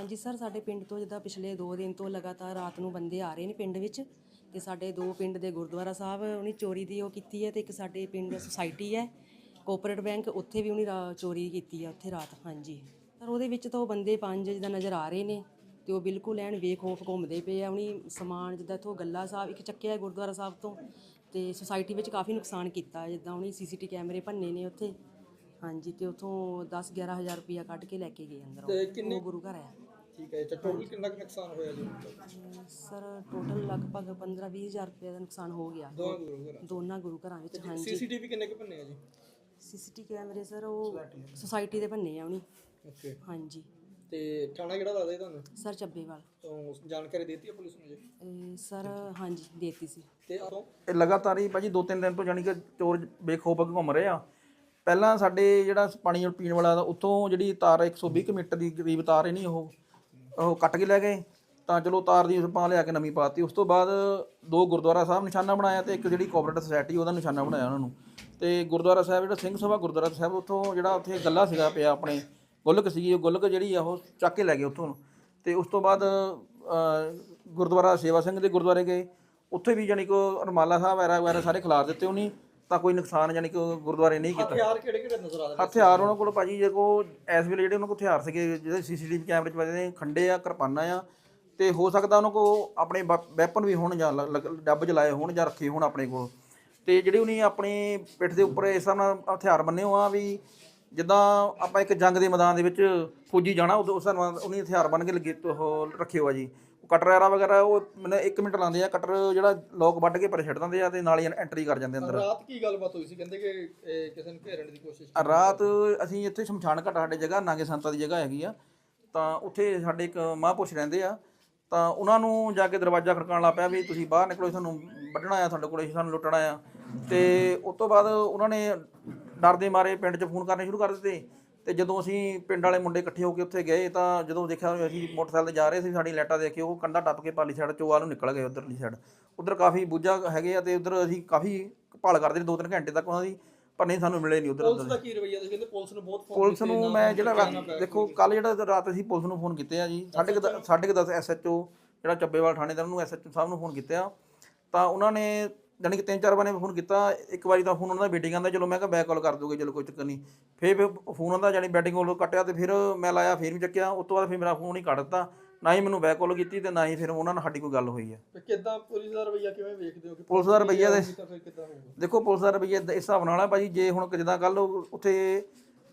ਹਾਂਜੀ ਸਰ ਸਾਡੇ ਪਿੰਡ ਤੋਂ ਜਿੱਦਾਂ ਪਿਛਲੇ 2 ਦਿਨ ਤੋਂ ਲਗਾਤਾਰ ਰਾਤ ਨੂੰ ਬੰਦੇ ਆ ਰਹੇ ਨੇ ਪਿੰਡ ਵਿੱਚ ਤੇ ਸਾਡੇ ਦੋ ਪਿੰਡ ਦੇ ਗੁਰਦੁਆਰਾ ਸਾਹਿਬ ਉਹਨੇ ਚੋਰੀ ਦੀ ਉਹ ਕੀਤੀ ਹੈ ਤੇ ਇੱਕ ਸਾਡੇ ਪਿੰਡ ਸੁਸਾਇਟੀ ਹੈ ਕੋਆਪਰੇਟ ਬੈਂਕ ਉੱਥੇ ਵੀ ਉਹਨੇ ਰਾ- ਚੋਰੀ ਕੀਤੀ ਹੈ ਉੱਥੇ ਰਾਤ ਹਾਂਜੀ। ਸਰ ਉਹਦੇ ਵਿੱਚ ਤਾਂ ਉਹ ਬੰਦੇ ਪੰਜ ਜਿੱਦਾਂ ਨਜ਼ਰ ਆ ਰਹੇ ਨੇ ਤੇ ਉਹ ਬਿਲਕੁਲ ਐਨ ਬੇਖੌਫ ਘੁੰਮਦੇ ਪਏ ਆ ਉਹਨੇ ਸਮਾਨ ਜਿੱਦਾਂ ਇੱਥੋਂ ਗੱਲਾ ਸਾਹਿਬ ਇੱਕ ਚੱਕਿਆ ਹੈ ਗੁਰਦੁਆਰਾ ਸਾਹਿਬ ਤੋਂ ਤੇ ਸੁਸਾਇਟੀ ਵਿੱਚ ਕਾਫੀ ਨੁਕਸਾਨ ਕੀਤਾ ਹੈ, ਜਿੱਦਾਂ ਉਹਨੇ ਸੀਸੀਟੀ ਕੈਮਰੇ ਭੰਨੇ ਨੇ ਉੱਥੇ ਹਾਂਜੀ ਤੇ ਉਥੋਂ 10 11000 ਰੁਪਇਆ ਕੱਢ ਕੇ ਲੈ ਕੇ ਗਏ ਅੰਦਰੋਂ ਉਹ ਗੁਰੂ ਘਰ ਹੈ। ਠੀਕ ਹੈ ਤੇ ਟੋਟਲ ਕਿੰਨਾ ਕੁ ਨੁਕਸਾਨ ਹੋਇਆ ਜੀ? ਸਰ ਟੋਟਲ ਲਗਭਗ 15 20000 ਰੁਪਏ ਦਾ ਨੁਕਸਾਨ ਹੋ ਗਿਆ। ਦੋਵਾਂ ਗੁਰੂ ਘਰਾਂ ਦੋਨਾਂ ਗੁਰੂ ਘਰਾਂ ਵਿੱਚ ਹਾਂਜੀ। ਸੀਸੀਟੀਵੀ ਕਿੰਨੇ ਕੁ ਬੰਨੇ ਆ ਜੀ? ਸੀਸੀਟੀ ਕੈਮਰੇ ਸਰ ਉਹ ਸੁਸਾਇਟੀ ਦੇ ਬੰਨੇ ਆ ਉਹਨੀ। ਓਕੇ। ਹਾਂਜੀ। ਤੇ ਥਾਣਾ ਕਿਹੜਾ ਲੱਗਦਾ ਜੀ ਤੁਹਾਨੂੰ? ਸਰ ਚੱਬੇਵਾਲ। ਤੋਂ ਜਾਣਕਾਰੀ ਦਿੱਤੀ ਹੈ ਪੁਲਿਸ ਨੂੰ ਜੀ? ਇਹ ਸਰ ਹਾਂਜੀ ਦੇਤੀ ਸੀ। ਤੇ ਇਹ ਲਗਾਤਾਰ ਹੀ ਭਾਜੀ ਦੋ ਤਿੰਨ ਦਿਨ ਤੋਂ ਜਾਨੀ ਕਿ ਚੋਰ ਬੇਖੌਫ ਘੁੰਮ ਰਹੇ ਆ। ਪਹਿਲਾਂ ਸਾਡੇ ਜਿਹੜਾ ਪਾਣੀ ਪੀਣ ਵਾਲਾ ਦਾ ਉੱਥੋਂ ਜਿਹੜੀ ਤਾਰ 120 ਕੁ ਮੀਟਰ ਦੀ ਕਰੀਬ ਤਾਰ ਹੈ ਨਹੀਂ ਉਹ। ਉਹ ਕੱਟ ਕੇ ਲੈ ਗਏ। ਤਾਂ ਚਲੋ ਤਾਰ ਦੀ ਆਪਾਂ ਲਿਆ ਕੇ ਨਵੀਂ ਪਾਤੀ। ਉਸ ਤੋਂ ਬਾਅਦ ਦੋ ਗੁਰਦੁਆਰਾ ਸਾਹਿਬ ਨਿਸ਼ਾਨਾ ਬਣਾਇਆ ਤੇ ਇੱਕ ਜਿਹੜੀ ਕੋਆਪਰੇਟਿਵ ਸੁਸਾਇਟੀ ਉਹਦਾ ਨਿਸ਼ਾਨਾ ਬਣਾਇਆ ਉਹਨਾਂ ਨੂੰ। ਤੇ ਗੁਰਦੁਆਰਾ ਸਾਹਿਬ, ਜਿਹੜਾ ਸਿੰਘ ਸਭਾ ਗੁਰਦੁਆਰਾ ਸਾਹਿਬ, ਉੱਥੋਂ ਜਿਹੜਾ ਉੱਥੇ ਗੱਲਾ ਸੀਗਾ ਪਿਆ ਆਪਣੇ, ਗੁੱਲਕ ਸੀਗੀ, ਉਹ ਗੁੱਲਕ ਜਿਹੜੀ ਆ, ਉਹ ਚੱਕ ਕੇ ਲੈ ਗਏ ਉੱਥੋਂ। ਤੇ ਉਸ ਤੋਂ ਬਾਅਦ ਗੁਰਦੁਆਰਾ ਸੇਵਾ ਸਿੰਘ ਦੇ ਗੁਰਦੁਆਰੇ ਗਏ। ਉੱਥੇ ਵੀ ਜਾਨੀ ਕੋ ਰਮਾਲਾ ਸਾਹਿਬ ਵਗੈਰਾ ਵਗੈਰਾ ਸਾਰੇ ਖਿਲਾਰ ਦਿੱਤੇ ਉਹਨੀ। ਤਾਂ ਕੋਈ ਨੁਕਸਾਨ ਜਾਨੀ ਕਿ ਗੁਰਦੁਆਰੇ ਨਹੀਂ ਕੀਤਾ। ਹਥਿਆਰ ਕਿਹੜੇ ਕਿਹੜੇ ਨਜ਼ਰ ਆ ਰਹੇ ਹਥਿਆਰ ਉਹਨਾਂ ਕੋਲ ਭਾਜੀ ਜੇ ਕੋ ਇਸ ਵੇਲੇ ਜਿਹੜੇ ਉਹਨਾਂ ਕੋਲ ਹਥਿਆਰ ਸੀਗੇ ਜਿਹੜੇ ਸੀਸੀਟੀਵੀ ਕੈਮਰੇ 'ਚ ਵੱਜਦੇ ਨੇ ਖੰਡੇ ਆ ਕਿਰਪਾਨਾਂ ਆ ਤੇ ਹੋ ਸਕਦਾ ਉਹਨਾਂ ਕੋ ਆਪਣੇ ਵੈਪਨ ਵੀ ਹੋਣ ਜਾਂ ਡੱਬ ਜਲਾਏ ਹੋਣ ਜਾਂ ਰੱਖੇ ਹੋਣ ਆਪਣੇ ਕੋਲ। ਤੇ ਜਿਹੜੇ ਉਹਨੇ ਆਪਣੀ ਪਿੱਠ ਦੇ ਉੱਪਰ ਇਸ ਹਿਸਾਬ ਨਾਲ ਹਥਿਆਰ ਬੰਨੇ ਹੋ ਆ ਵੀ ਜਿੱਦਾਂ ਆਪਾਂ ਇੱਕ ਜੰਗ ਦੇ ਮੈਦਾਨ ਦੇ ਵਿੱਚ ਫੌਜੀ ਜਾਣਾ ਉਦੋਂ ਉਸ ਹਿਸਾਬ ਨਾਲ ਉਹਨੇ ਹਥਿਆਰ ਬੰਨ ਕੇ ਲੱਗੇ ਉਹ ਰੱਖੇ ਹੋਆ ਜੀ। ਕਟਰ ਐਰਾ ਵਗੈਰਾ ਉਹ ਮੈਨੂੰ 1 ਮਿੰਟ ਲਾਉਂਦੇ ਆ ਕਟਰ ਜਿਹੜਾ ਲੋਕ ਵੱਢ ਕੇ ਪਰ ਛੱਡ ਦਿੰਦੇ ਆ ਤੇ ਨਾਲ ਹੀ ਐਂਟਰੀ ਕਰ ਜਾਂਦੇ ਅੰਦਰ। ਰਾਤ ਕੀ ਗੱਲਬਾਤ ਹੋਈ ਸੀ? ਕਹਿੰਦੇ ਕਿ ਇਹ ਕਿਸੇ ਨੂੰ ਘੇਰਨ ਦੀ ਕੋਸ਼ਿਸ਼ ਰਾਤ ਅਸੀਂ ਇੱਥੇ ਸ਼ਮਸ਼ਾਨ ਘਾਟ ਸਾਡੇ ਜਗ੍ਹਾ ਨਾਗੇ ਸੰਤਾਂ ਦੀ ਜਗ੍ਹਾ ਹੈਗੀ ਆ। ਤਾਂ ਉੱਥੇ ਸਾਡੇ ਇੱਕ ਮਹਾਂਪੁਰਸ਼ ਰਹਿੰਦੇ ਆ। ਤਾਂ ਉਹਨਾਂ ਨੂੰ ਜਾ ਕੇ ਦਰਵਾਜ਼ਾ ਖੜਕਾਉਣ ਲੱਗ ਪਿਆ ਵੀ ਤੁਸੀਂ ਬਾਹਰ ਨਿਕਲੋ ਸਾਨੂੰ ਵੱਢਣਾ ਆ ਤੁਹਾਡੇ ਕੋਲੇ ਸਾਨੂੰ ਲੁੱਟਣਾ ਆ। ਤੇ ਉਸ ਤੋਂ ਬਾਅਦ ਉਹਨਾਂ ਨੇ ਡਰ ਦੇ ਮਾਰੇ ਪਿੰਡ 'ਚ ਫੋਨ ਕਰਨੇ ਸ਼ੁਰੂ ਕਰ ਦਿੱਤੇ। ਤੇ ਜਦੋਂ ਅਸੀਂ ਪਿੰਡ ਵਾਲੇ ਮੁੰਡੇ ਇਕੱਠੇ ਹੋ ਕੇ ਉੱਥੇ ਗਏ ਤਾਂ ਜਦੋਂ ਦੇਖਿਆ ਅਸੀਂ ਮੋਟਰਸਾਈਕਲ ਤੇ ਜਾ ਰਹੇ ਸੀ ਸਾਡੀ ਲਾਈਟਾਂ ਦੇਖ ਕੇ ਉਹ ਕੰਧਾ ਟੱਪ ਕੇ ਪਾਲੀ ਸਾਈਡ ਚੋਆ ਨੂੰ ਨਿਕਲ ਗਏ ਉਧਰਲੀ ਸਾਈਡ। ਉਧਰ ਕਾਫੀ ਬੁੱਝਾ ਹੈਗੇ ਆ ਤੇ ਉਧਰ ਅਸੀਂ ਕਾਫੀ ਭਾਲ ਕਰਦੇ ਰਹੇ ਦੋ ਤਿੰਨ ਘੰਟੇ ਤੱਕ ਉਹਨਾਂ ਦੀ ਪਰ ਨਹੀਂ ਸਾਨੂੰ ਮਿਲੇ ਨਹੀਂ ਉਧਰ ਪੁਲਿਸ ਦਾ ਕੀ ਰਵਈਆ ਤੁਸੀਂ ਕਹਿੰਦੇ ਪੁਲਿਸ ਨੂੰ ਬਹੁਤ ਫੋਨ ਪੁਲਿਸ ਨੂੰ ਮੈਂ ਜਿਹੜਾ ਦੇਖੋ ਕੱਲ ਜਿਹੜਾ ਰਾਤ ਅਸੀਂ ਪੁਲਿਸ ਨੂੰ ਫੋਨ ਕੀਤੇ ਆ ਜੀ ਸਾਢੇ ਕੁ ਦ- ਸਾਢੇ ਕੁ ਦਸ ਐਸਐਚਓ ਜਿਹੜਾ ਚੱਬੇਵਾਲ ਥਾਣੇਦਾਰ ਨੂੰ ਐਸਐਚਓ ਸਾਹਿਬ ਨੂੰ ਫੋਨ ਕੀਤੇ ਆ। ਤਾਂ ਉਹਨਾਂ ਨੇ ਜਾਣੀ ਕਿ ਤਿੰਨ ਚਾਰ ਵਾਰ ਨੇ ਫੋਨ ਕੀਤਾ ਇੱਕ ਵਾਰੀ ਤਾਂ ਫੋਨ ਉਹਨਾਂ ਦਾ ਬੀਟਿੰਗ ਆਂਦਾ ਚਲੋ ਮੈਂ ਕਿਹਾ ਬੈਕ ਕਾਲ ਕਰ ਦੋਗੇ ਚਲੋ ਕੋਈ ਚੱਕਰ ਨਹੀਂ। ਫਿਰ ਫਿਰ ਫੋਨ ਆਂਦਾ ਜਾਣੀ ਬੈਟਿੰਗ ਕੋਲ ਕੱਟਿਆ ਤੇ ਫਿਰ ਮੈਂ ਲਾਇਆ ਫਿਰ ਵੀ ਚੱਕਿਆ ਉਸ ਤੋਂ ਬਾਅਦ ਫਿਰ ਮੇਰਾ ਫੋਨ ਹੀ ਕੱਟ ਦਿੱਤਾ। ਨਾ ਹੀ ਮੈਨੂੰ ਬੈਕ ਕਾਲ ਕੀਤੀ ਤੇ ਨਾ ਹੀ ਫਿਰ ਉਹਨਾਂ ਨਾਲ ਸਾਡੀ ਕੋਈ ਗੱਲ ਹੋਈ ਹੈ ਤੇ ਕਿੱਦਾਂ ਪੁਲਿਸ ਦਾ ਰਵਈਆ ਕਿਵੇਂ ਵੇਖਦੇ ਹੋ ਕਿ ਪੁਲਿਸ ਦਾ ਰਵੱਈਆ ਦੇ- ਤਾਂ ਫਿਰ ਕਿੱਦਾਂ ਹੋਊਗਾ? ਦੇਖੋ ਪੁਲਿਸ ਦਾ ਰਵੱਈਆ ਇਸ ਹਿਸਾਬ ਨਾਲ ਆ ਭਾਜੀ ਜੇ ਹੁਣ ਜਿੱਦਾਂ ਕੱਲ ਉੱਥੇ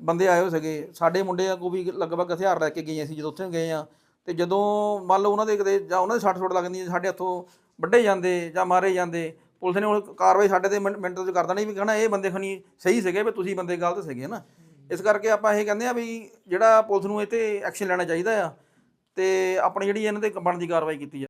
ਬੰਦੇ ਆਏ ਹੋ ਸਕੇ ਸਾਡੇ ਮੁੰਡੇ ਕੋ ਵੀ ਲਗਭਗ ਹਥਿਆਰ ਲੈ ਕੇ ਗਏ ਸੀ ਜਦੋਂ ਉੱਥੇ ਗਏ ਆ ਤੇ ਜਦੋਂ ਮੰਨ ਲਓ ਉਹਨਾਂ ਦੇ ਕਿਤੇ ਜਾਂ ਉਹਨਾਂ ਦੇ ਸੱਟ ਸੁੱਟ ਲੱਗਦੀ ਸਾਡੇ ਹੱਥੋਂ ਵੱਡੇ ਜਾਂਦੇ ਜਾਂ ਮਾਰੇ ਜਾਂਦੇ ਪੁਲਿਸ ਨੇ ਹੁਣ ਕਾਰਵਾਈ ਸਾਡੇ ਤੇ ਮਿੰ ਮਿੰਟ ਚ ਕਰ ਦੇਣੀ ਵੀ ਕਹਣਾ ਇਹ ਬੰਦੇ ਖਣੀ ਸਹੀ ਸੀਗੇ ਵੀ ਤੁਸੀਂ ਬੰਦੇ ਗਲਤ ਸੀਗੇ ਨਾ ਇਸ ਕਰਕੇ ਆਪਾਂ ਇਹ ਕਹਿੰਦੇ ਆ ਵੀ ਜਿਹੜਾ ਪੁਲਿਸ ਨੂੰ ਇਹ ਤੇ ਐਕਸ਼ਨ ਲੈਣਾ ਚਾਹੀਦਾ ਆ ਤੇ ਆਪਣੀ ਜਿਹੜੀ ਇਹਨਾਂ ਤੇ ਬਣਦੀ ਕਾਰਵਾਈ ਕੀਤੀ ਜਾਵੇ